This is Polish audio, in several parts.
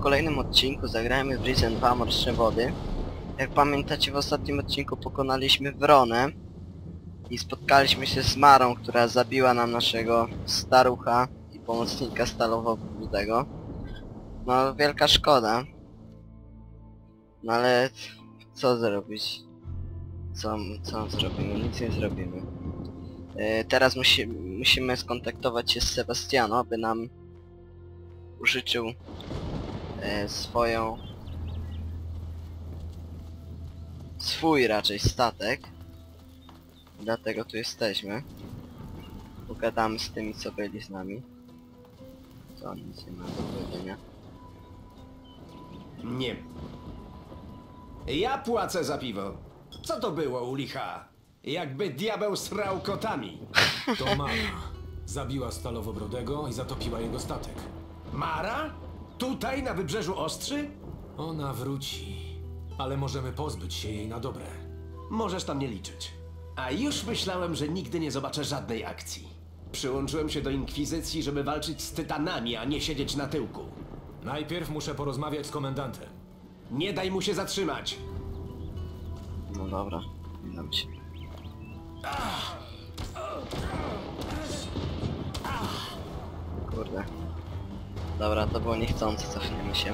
kolejnym odcinku zagrajmy w Risen 2 Mroczne Wody. Jak pamiętacie w ostatnim odcinku pokonaliśmy Wronę i spotkaliśmy się z Marą, która zabiła nam naszego starucha i pomocnika stalowo-brudego. No wielka szkoda. No ale co zrobić? Co, co zrobimy? Nic nie zrobimy. E, teraz musi, musimy skontaktować się z Sebastiano, aby nam użyczył e, swoją swój raczej statek dlatego tu jesteśmy pogadamy z tymi co byli z nami co nic nie ma do powiedzenia Nie. Ja płacę za piwo. Co to było u licha? Jakby diabeł srał kotami. To Mara. Zabiła Stalowobrodego i zatopiła jego statek. Mara? Tutaj na wybrzeżu Ostrzy? Ona wróci, ale możemy pozbyć się jej na dobre. Możesz tam nie liczyć. A już myślałem, że nigdy nie zobaczę żadnej akcji. Przyłączyłem się do Inkwizycji, żeby walczyć z tytanami, a nie siedzieć na tyłku. Najpierw muszę porozmawiać z komendantem. Nie daj mu się zatrzymać. no dobra dam się kurde dobra to było niechcące cofniemy się.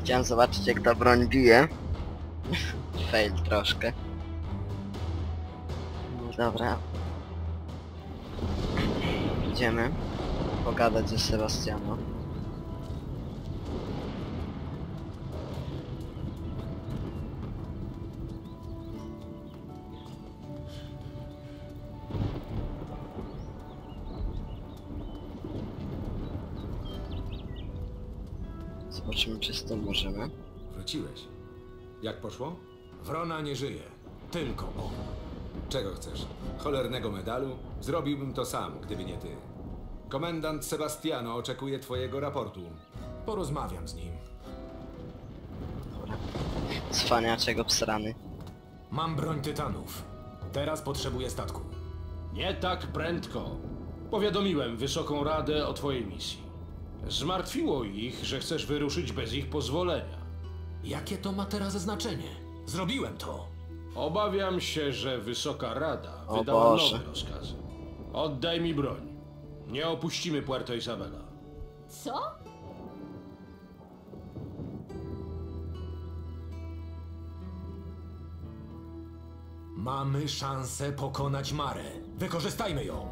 Chciałem zobaczyć jak ta broń bije. Fail troszkę. Dobra. Idziemy pogadać ze Sebastianą Zobaczymy czy z tym możemy. Wróciłeś. Jak poszło? Wrona nie żyje. Tylko on. Czego chcesz? Cholernego medalu? Zrobiłbym to sam, gdyby nie ty. Komendant Sebastiano oczekuje twojego raportu. Porozmawiam z nim. Dobra. Cwaniaczek obsrany. Mam broń tytanów. Teraz potrzebuję statku. Nie tak prędko. Powiadomiłem Wysoką Radę o twojej misji. Zmartwiło ich, że chcesz wyruszyć bez ich pozwolenia. Jakie to ma teraz znaczenie? Zrobiłem to. Obawiam się, że Wysoka Rada O wydała Boże. nowe rozkazy. Oddaj mi broń. Nie opuścimy Puerto Isabela. Co? Mamy szansę pokonać Marę. Wykorzystajmy ją.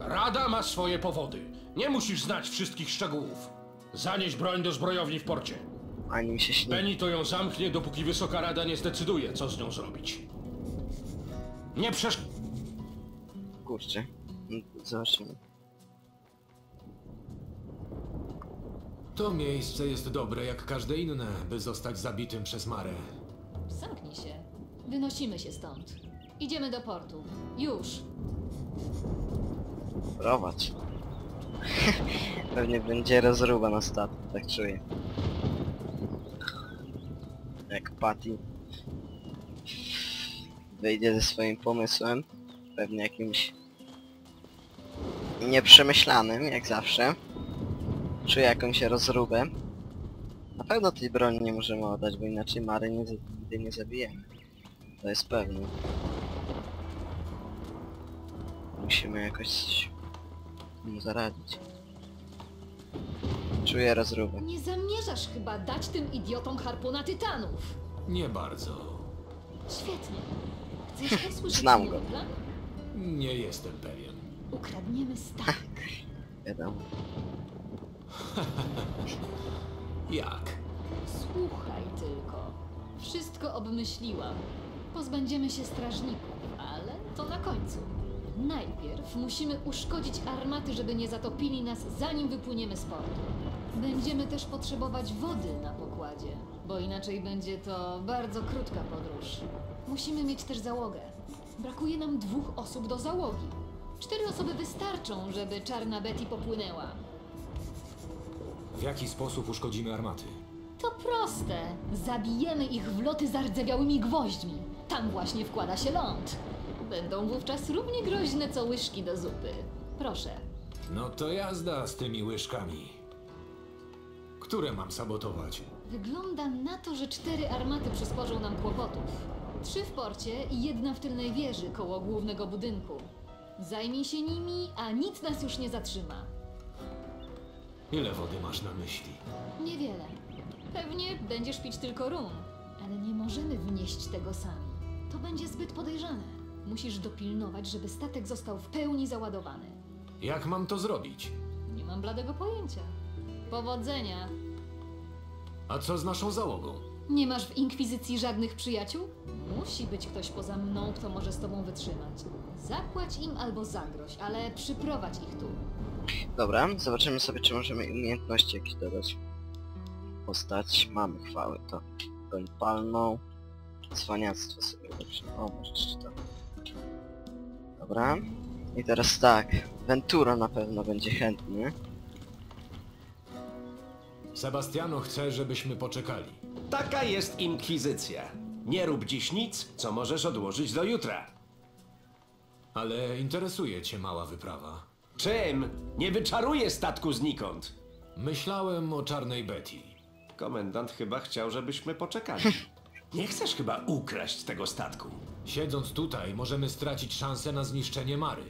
Rada ma swoje powody. Nie musisz znać wszystkich szczegółów. Zanieś broń do zbrojowni w porcie. Ani mi się śni. Benito ją zamknie, dopóki Wysoka Rada nie zdecyduje, co z nią zrobić. Nie przesz... Kurczę. No, Zobaczymy. To miejsce jest dobre jak każde inne, by zostać zabitym przez Marę. Zamknij się. Wynosimy się stąd. Idziemy do portu. Już. Prowadź. Pewnie będzie rozruba na statku, tak czuję. Jak Patty wyjdzie ze swoim pomysłem, pewnie jakimś nieprzemyślanym, jak zawsze. Czuję jakąś rozróbę. Na pewno tej broni nie możemy oddać, bo inaczej Mary nigdy nie zabijemy. To jest pewne. Musimy jakoś mu zaradzić. Czuję rozróbę. Nie zamierzasz chyba dać tym idiotom harpuna tytanów. Nie bardzo. Świetnie. Chcesz usłyszeć Znam mój go. plan? Nie jestem pewien. Ukradniemy statek. Wiadomo. Jak? Słuchaj tylko. Wszystko obmyśliłam. Pozbędziemy się strażników, ale to na końcu. Najpierw musimy uszkodzić armaty, żeby nie zatopili nas zanim wypłyniemy z portu. Będziemy też potrzebować wody na pokładzie, bo inaczej będzie to bardzo krótka podróż. Musimy mieć też załogę. Brakuje nam dwóch osób do załogi. Cztery osoby wystarczą, żeby czarna Betty popłynęła. W jaki sposób uszkodzimy armaty? To proste. Zabijemy ich w loty zardzewiałymi gwoźdźmi. Tam właśnie wkłada się ląd. Będą wówczas równie groźne co łyżki do zupy. Proszę. No to jazda z tymi łyżkami. Które mam sabotować? Wygląda na to, że cztery armaty przysporzą nam kłopotów. Trzy w porcie i jedna w tylnej wieży koło głównego budynku. Zajmij się nimi, a nic nas już nie zatrzyma. Ile wody masz na myśli? Niewiele. Pewnie będziesz pić tylko rum, ale nie możemy wnieść tego sami. To będzie zbyt podejrzane. Musisz dopilnować, żeby statek został w pełni załadowany. Jak mam to zrobić? Nie mam bladego pojęcia. Powodzenia! A co z naszą załogą? Nie masz w Inkwizycji żadnych przyjaciół? Musi być ktoś poza mną, kto może z tobą wytrzymać. Zapłać im albo zagroź, ale przyprowadź ich tu. Dobra, zobaczymy sobie, czy możemy umiejętności jakieś dodać. Postać, mamy chwałę, to broń palną. Cwaniactwo sobie dobrze. O, może jeszcze to. Dobra. I teraz tak, Ventura na pewno będzie chętny. Sebastiano chce, żebyśmy poczekali. Taka jest inkwizycja. Nie rób dziś nic, co możesz odłożyć do jutra. Ale interesuje cię mała wyprawa. Czym? Nie wyczaruję statku znikąd. Myślałem o czarnej Betty. Komendant chyba chciał, żebyśmy poczekali. Nie chcesz chyba ukraść tego statku. Siedząc tutaj, możemy stracić szansę na zniszczenie Mary.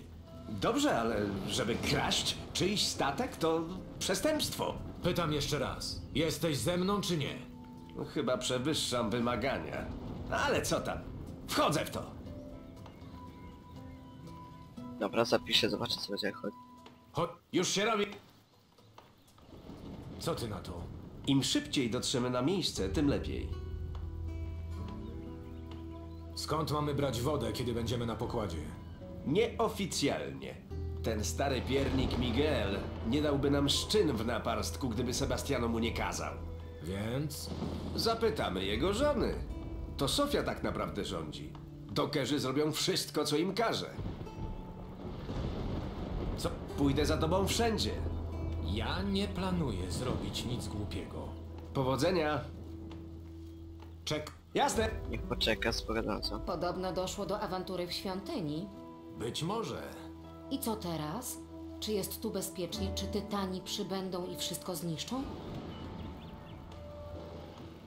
Dobrze, ale żeby kraść czyjś statek to przestępstwo. Pytam jeszcze raz. Jesteś ze mną czy nie? No, Chyba przewyższam wymagania. Ale co tam? Wchodzę w to. Dobra, zapiszę, zobaczę co będzie chodzi. Chodź. Już się robi. Co ty na to? Im szybciej dotrzemy na miejsce, tym lepiej. Skąd mamy brać wodę, kiedy będziemy na pokładzie? Nieoficjalnie. Ten stary piernik Miguel nie dałby nam szczyn w naparstku, gdyby Sebastiano mu nie kazał. Więc... Zapytamy jego żony. To Sofia tak naprawdę rządzi. Dokerzy zrobią wszystko, co im każe. Co? Pójdę za tobą wszędzie. Ja nie planuję zrobić nic głupiego. Powodzenia. Czek... Jasne. Niech poczeka, spogadam co. Podobno doszło do awantury w świątyni. Być może. I co teraz? Czy jest tu bezpiecznie? Czy tytani przybędą i wszystko zniszczą?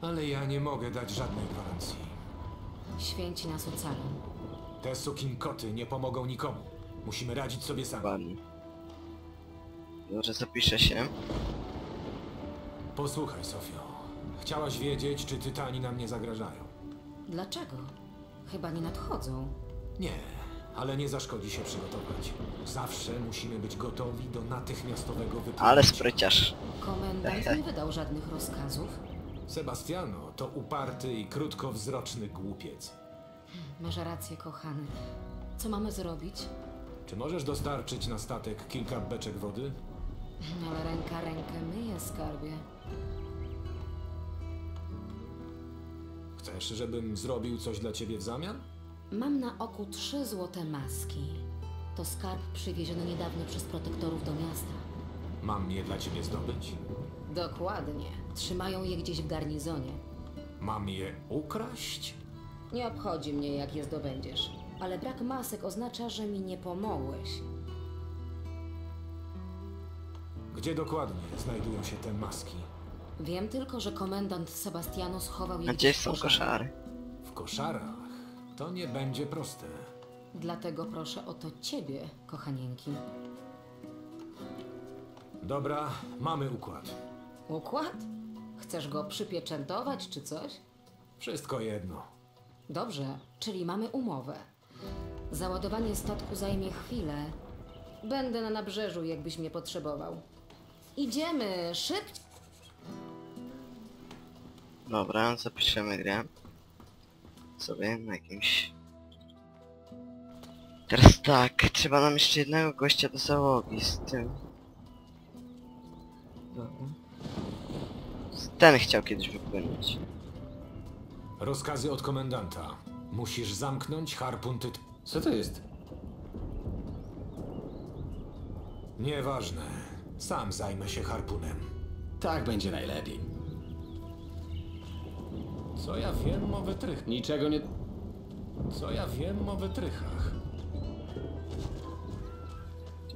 Ale ja nie mogę dać żadnej gwarancji. Święci nas ocalą. Te sukinkoty nie pomogą nikomu. Musimy radzić sobie sami. Ładnie. Dobrze, zapiszę się. Posłuchaj, Sofio. Chciałaś wiedzieć, czy tytani nam nie zagrażają. Dlaczego? Chyba nie nadchodzą. Nie, ale nie zaszkodzi się przygotować. Zawsze musimy być gotowi do natychmiastowego wypłynięcia. Ale spryciarz. Komendant nie wydał żadnych rozkazów. Sebastiano to uparty i krótkowzroczny głupiec. Masz rację, kochany. Co mamy zrobić? Czy możesz dostarczyć na statek kilka beczek wody? Ale ręka rękę myje, skarbie. Chcesz, żebym zrobił coś dla ciebie w zamian? Mam na oku trzy złote maski. To skarb przywieziony niedawno przez protektorów do miasta. Mam je dla ciebie zdobyć? Dokładnie. Trzymają je gdzieś w garnizonie. Mam je ukraść? Nie obchodzi mnie, jak je zdobędziesz. Ale brak masek oznacza, że mi nie pomogłeś. Gdzie dokładnie znajdują się te maski? Wiem tylko, że komendant Sebastiano schował je A gdzie gdzieś w są koszary? W koszarach. To nie będzie proste. Dlatego proszę o to ciebie, kochanieńki. Dobra, mamy układ. Układ? Chcesz go przypieczętować czy coś? Wszystko jedno. Dobrze, czyli mamy umowę. Załadowanie statku zajmie chwilę. Będę na nabrzeżu, jakbyś mnie potrzebował. Idziemy, szybciej! Dobra, zapiszemy grę. Sobie na jakimś... Teraz tak, trzeba nam jeszcze jednego gościa do załogi z tym. Ten chciał kiedyś wypłynąć. Rozkazy od komendanta. Musisz zamknąć harpun. Co to jest? Nieważne. Sam zajmę się harpunem. Tak będzie najlepiej. Co ja wiem o wytrych... Niczego nie... Co ja wiem o wytrychach?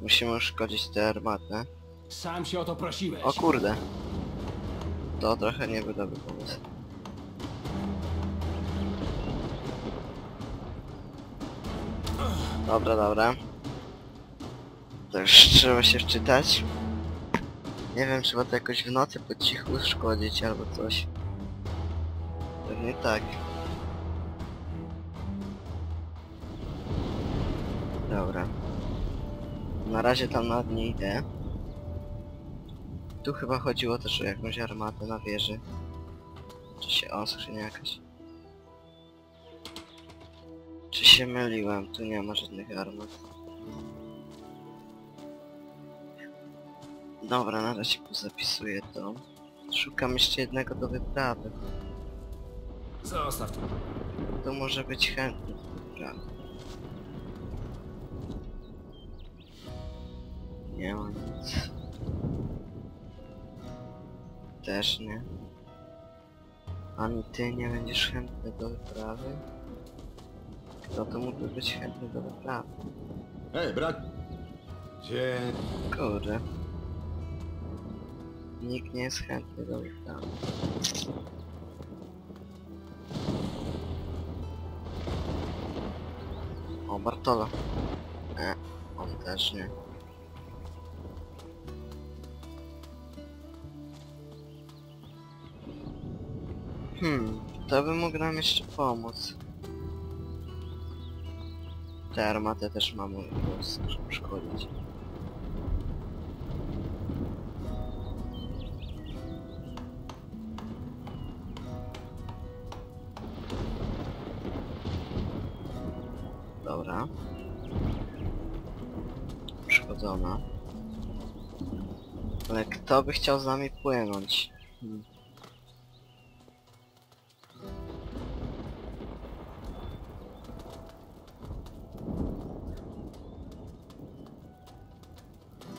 Musimy uszkodzić tę armatę. Sam się o to prosiłeś. O kurde. To trochę nie był dobry pomysł. Dobra, dobra. To już trzeba się wczytać. Nie wiem, trzeba to jakoś w nocy po cichu szkodzić albo coś. Pewnie tak. Dobra. Na razie tam nad nie idę. Tu chyba chodziło też o jakąś armatę na wieży. Czy się... O, skrzynia jakaś. Czy się myliłem? Tu nie ma żadnych armat. Dobra, na razie pozapisuję to. Szukam jeszcze jednego do wyprawy. Zostaw to. To może być chętny do wyprawy. Nie ma nic. Też nie. Ani ty nie będziesz chętny do wyprawy? Kto to mógłby być chętny do wyprawy? Hej, brat! Gdzie... Kurde. Nikt nie jest chętny do wyprawy. Bartola. Nie, on też nie. Hmm, to by mógł nam jeszcze pomóc. Te armatę też mamy szkodzić. Dobra. Przychodzona. Ale kto by chciał z nami płynąć? Hmm.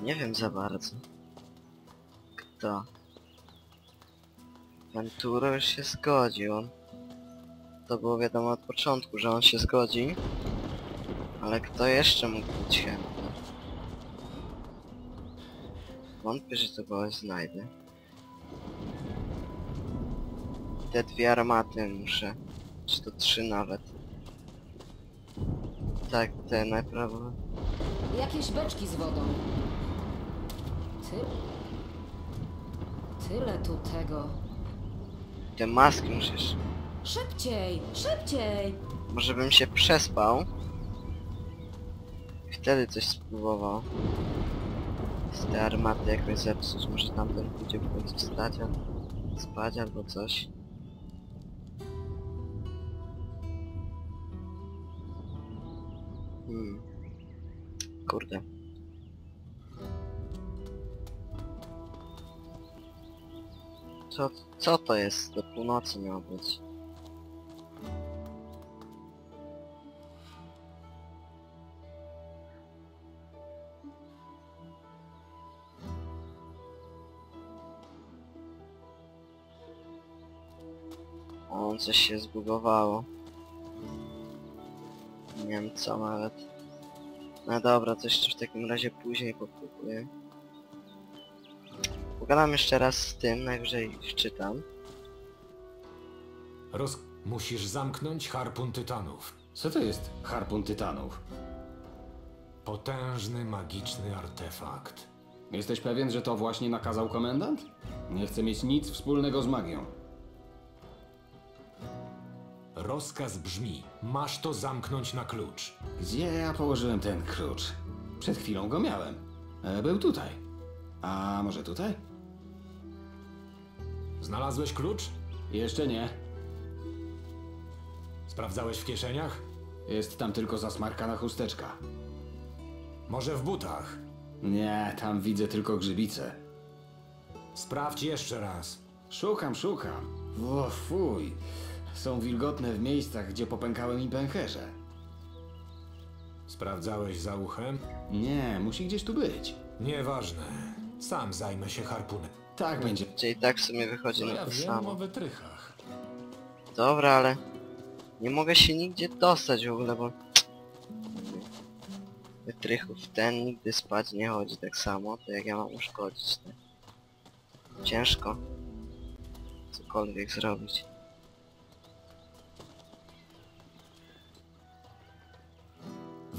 Nie wiem za bardzo. Kto? Venturo już się zgodził. To było wiadomo od początku, że on się zgodzi. Ale kto jeszcze mógł być chętny? Wątpię, że to kogoś znajdę. Te dwie armaty muszę. Czy to trzy nawet. Tak, te najprawdopodobniej. Jakieś beczki z wodą. Ty... Tyle tu tego. Te maski musisz. Szybciej! Szybciej! Może bym się przespał. Wtedy coś spróbował. Z te armaty jakoś zepsuć. Może tamten pójdzie w końcu stać, albo spać albo coś. Hmm. Kurde. Co, co to jest? Do północy miało być. O, coś się zbugowało. Nie wiem co nawet. No dobra, to jeszcze w takim razie później popróbuję. Pogadam jeszcze raz z tym, najwyżej wczytam. Roz... Musisz zamknąć harpun tytanów. Co to jest harpun tytanów? Potężny, magiczny artefakt. Jesteś pewien, że to właśnie nakazał komendant? Nie chcę mieć nic wspólnego z magią. Rozkaz brzmi, masz to zamknąć na klucz. Gdzie ja położyłem ten klucz? Przed chwilą go miałem. E, był tutaj. A może tutaj? Znalazłeś klucz? Jeszcze nie. Sprawdzałeś w kieszeniach? Jest tam tylko zasmarkana chusteczka. Może w butach? Nie, tam widzę tylko grzybice. Sprawdź jeszcze raz. Szukam, szukam. O, fuj. Są wilgotne w miejscach, gdzie popękałem im pęcherze. Sprawdzałeś za uchem? Nie, musi gdzieś tu być. Nieważne. Sam zajmę się harpunem. Tak będzie. Czyli tak w sumie wychodzi na ja to wiem samo. o wytrychach. Dobra, ale nie mogę się nigdzie dostać w ogóle, bo wytrychów ten nigdy spać nie chodzi tak samo, to jak ja mam uszkodzić te. Ciężko. cokolwiek zrobić.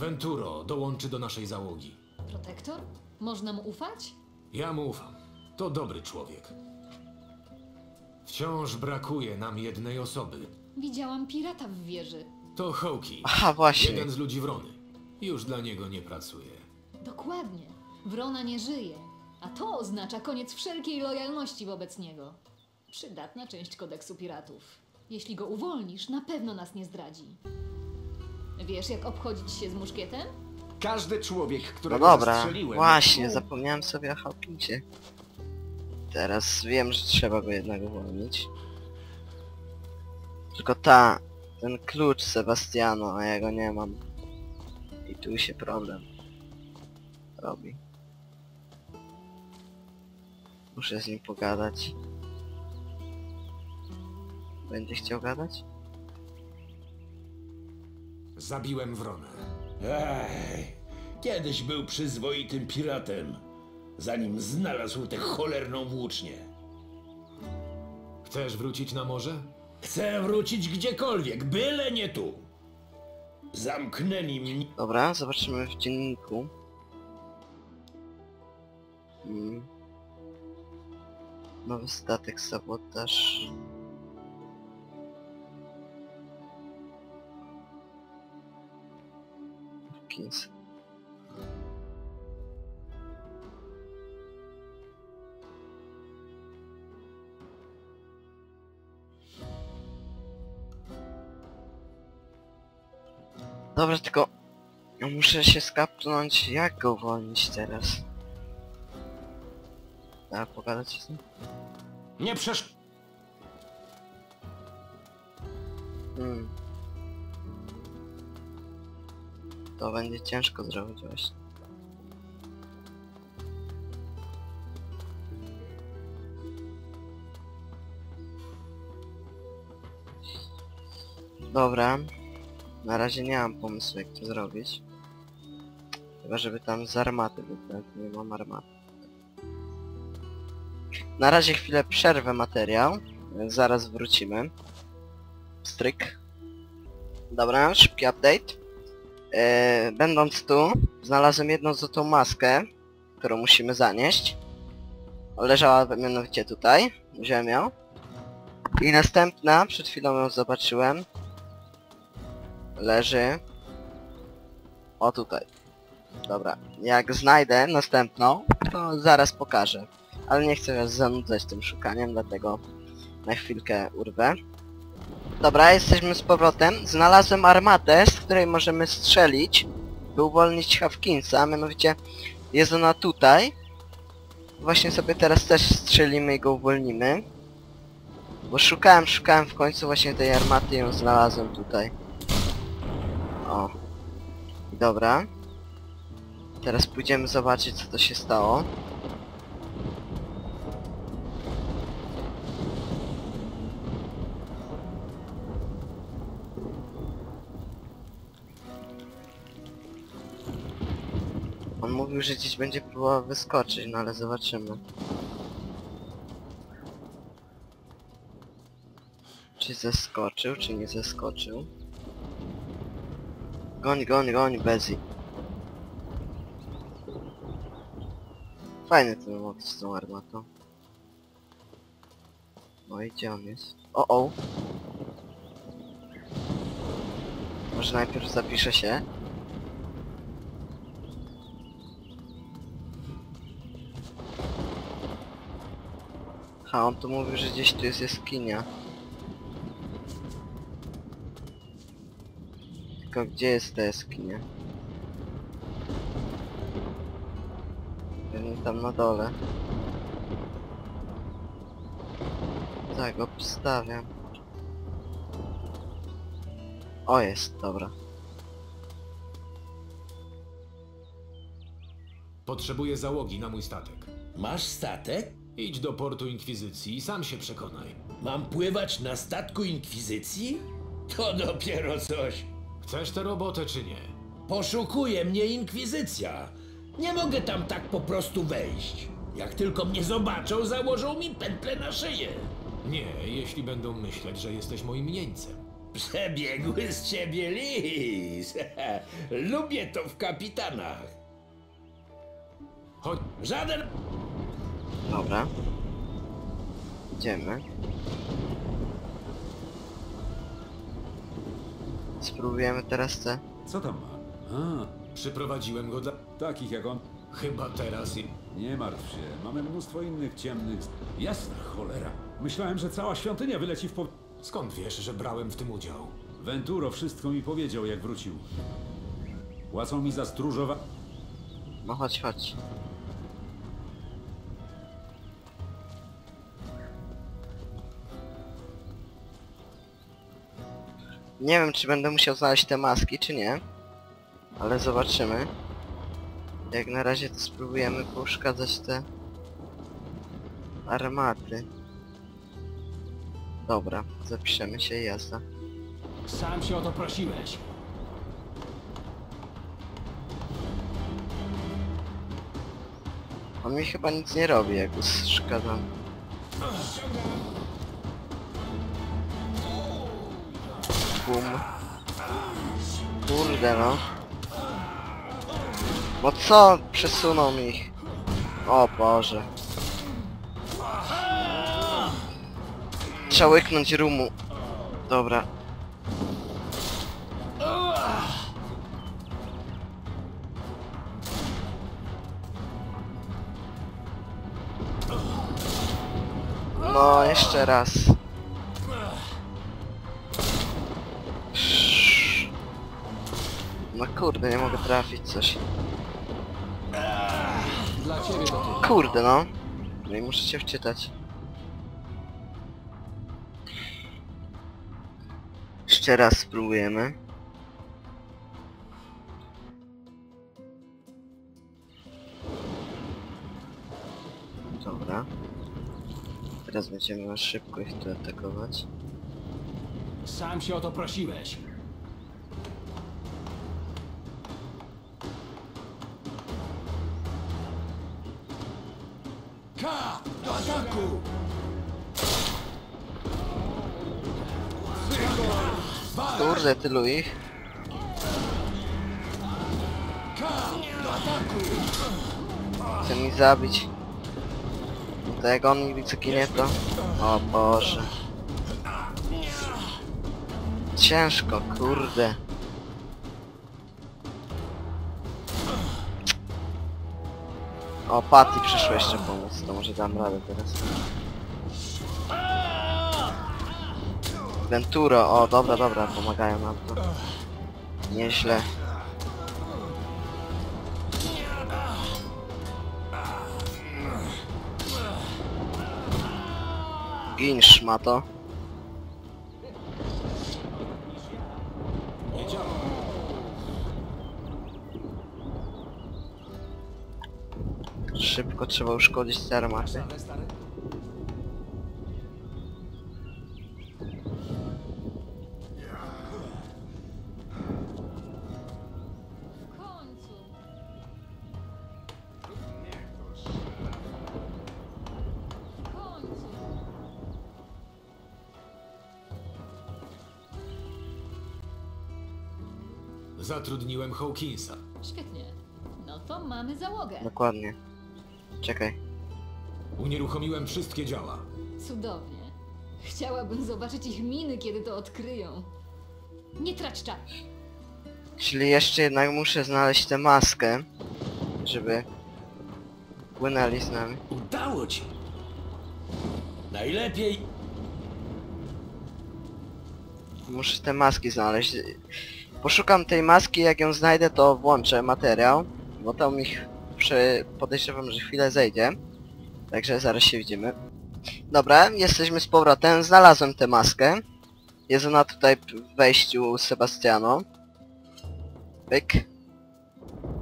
Venturo dołączy do naszej załogi. Protektor? Można mu ufać? Ja mu ufam. To dobry człowiek. Wciąż brakuje nam jednej osoby. Widziałam pirata w wieży. To Hołki. Aha, właśnie. Jeden z ludzi Wrony. Już dla niego nie pracuje. Dokładnie. Wrona nie żyje. A to oznacza koniec wszelkiej lojalności wobec niego. Przydatna część kodeksu piratów. Jeśli go uwolnisz, na pewno nas nie zdradzi. Wiesz, jak obchodzić się z muszkietem? Każdy człowiek, No którego dobra, zastrzeliłem... właśnie, zapomniałem sobie o Hawkinsie. Teraz wiem, że trzeba go jednak uwolnić. Tylko ta, ten klucz Sebastiano, a ja go nie mam. I tu się problem robi. Muszę z nim pogadać. Będzie chciał gadać? Zabiłem Wronę. Ej, kiedyś był przyzwoitym piratem, zanim znalazł tę cholerną włócznię. Chcesz wrócić na morze? Chcę wrócić gdziekolwiek, byle nie tu. Zamknęli mnie. Dobra, zobaczymy w dzienniku. Hmm. Nowy statek, sabotaż. Hawkins. Dobra, tylko muszę się skapnąć, jak go uwolnić teraz. A, pogadać z nim? Nie przesz... To będzie ciężko zrobić właśnie. Dobra. Na razie nie mam pomysłu jak to zrobić. Chyba żeby tam z armaty wybrać, nie mam armaty. Na razie chwilę przerwę materiał. Zaraz wrócimy. Stryk. Dobra, szybki update. E, będąc tu, znalazłem jedną złotą maskę, którą musimy zanieść. Leżała mianowicie tutaj. Wziąłem ją. I następna, przed chwilą ją zobaczyłem. Leży. O tutaj. Dobra, jak znajdę następną, to zaraz pokażę. Ale nie chcę was zanudzać tym szukaniem, dlatego na chwilkę urwę. Dobra, jesteśmy z powrotem. Znalazłem armatę, z której możemy strzelić, by uwolnić Hawkinsa, mianowicie jest ona tutaj. Właśnie sobie teraz też strzelimy i go uwolnimy. Bo szukałem, szukałem w końcu właśnie tej armaty i ją znalazłem tutaj. O. Dobra. Teraz pójdziemy zobaczyć co to się stało. Mówił, że gdzieś będzie próbował wyskoczyć, no ale zobaczymy. Czy zeskoczył, czy nie zeskoczył? Goń, goń, goń, Bezi. Fajny ten mod z tą armatą. No i gdzie on jest? O, o! Może najpierw zapiszę się. Ha, on tu mówił, że gdzieś tu jest jaskinia. Tylko gdzie jest ta jaskinia? Pewnie tam na dole. Tak, obstawiam. O, jest, dobra. Potrzebuję załogi na mój statek. Masz statek? Idź do portu Inkwizycji i sam się przekonaj. Mam pływać na statku Inkwizycji? To dopiero coś. Chcesz tę robotę czy nie? Poszukuje mnie Inkwizycja. Nie mogę tam tak po prostu wejść. Jak tylko mnie zobaczą, założą mi pętlę na szyję. Nie, jeśli będą myśleć, że jesteś moim jeńcem. Przebiegły z ciebie lis. Lubię to w kapitanach. Chodź, Żaden... Dobra. Idziemy. Spróbujemy teraz te... Co tam ma? A, przyprowadziłem go dla... takich jak on. Chyba teraz i... Nie martw się, mamy mnóstwo innych ciemnych... Jasna cholera. Myślałem, że cała świątynia wyleci w po... Skąd wiesz, że brałem w tym udział? Venturo wszystko mi powiedział, jak wrócił. Płacą mi za stróżowa... No chodź, chodź. Nie wiem, czy będę musiał znaleźć te maski, czy nie. Ale zobaczymy. Jak na razie to spróbujemy pouszkadzać te armaty. Dobra, zapiszemy się i jazda. Sam się o to prosiłeś. On mi chyba nic nie robi, jak uszkadzam. Bum. Kurde no. No co? Przesunął mi. O Boże. Trzeba łyknąć rumu. Dobra. No, jeszcze raz. No kurde, nie mogę trafić coś. Dla ciebie to. Kurde no. No i muszę się wczytać. Jeszcze raz spróbujemy. Dobra. Teraz będziemy na szybko ich tu atakować. Sam się o to prosiłeś. Kurde, tylu ich. Chce mi zabić. To jak on mi co kinie to... O Boże. Ciężko, kurde. O, Patty przyszło jeszcze pomóc, to może dam radę teraz. Venturo, o dobra, dobra, pomagają nam to. Nieźle. Gin szmato. Szybko trzeba uszkodzić te armaty. Zatrudniłem Hawkinsa. Świetnie. No to mamy załogę. Dokładnie. Czekaj. Unieruchomiłem wszystkie działa. Cudownie. Chciałabym zobaczyć ich miny, kiedy to odkryją. Nie trać czasu. Czyli jeszcze jednak muszę znaleźć tę maskę, żeby płynęli z nami. Udało ci! Najlepiej... Muszę te maski znaleźć. Poszukam tej maski, jak ją znajdę to włączę materiał, bo to mi ch- przy... podejrzewam, że chwilę zejdzie. Także zaraz się widzimy. Dobra, jesteśmy z powrotem, znalazłem tę maskę. Jest ona tutaj w wejściu u Sebastiano. Pyk.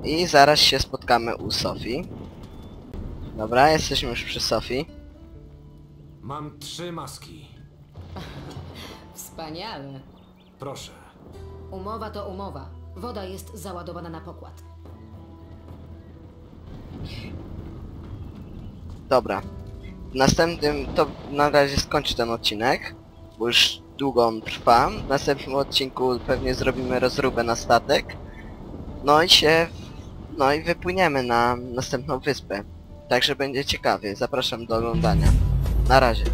I zaraz się spotkamy u Sofii. Dobra, jesteśmy już przy Sofii. Mam trzy maski. Wspaniale. Proszę. Umowa to umowa. Woda jest załadowana na pokład. Dobra. w następnym to na razie skończę ten odcinek, bo już długo on trwa. W następnym odcinku pewnie zrobimy rozróbę na statek. No i się... No i wypłyniemy na następną wyspę. Także będzie ciekawie. Zapraszam do oglądania. Na razie.